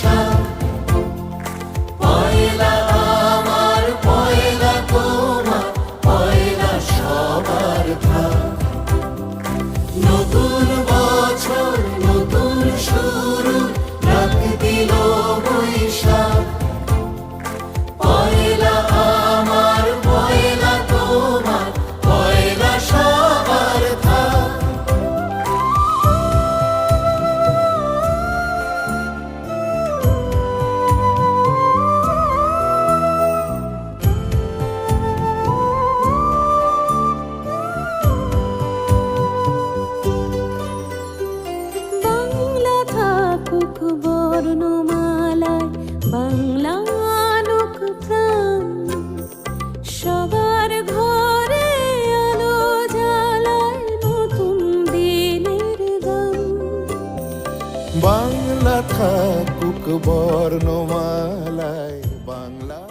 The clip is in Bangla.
shall বর্ণমালায় সবার ঘরে আলো জ্বালায় নতুন বাংলা থাকুক বর্ণমালায় বাংলা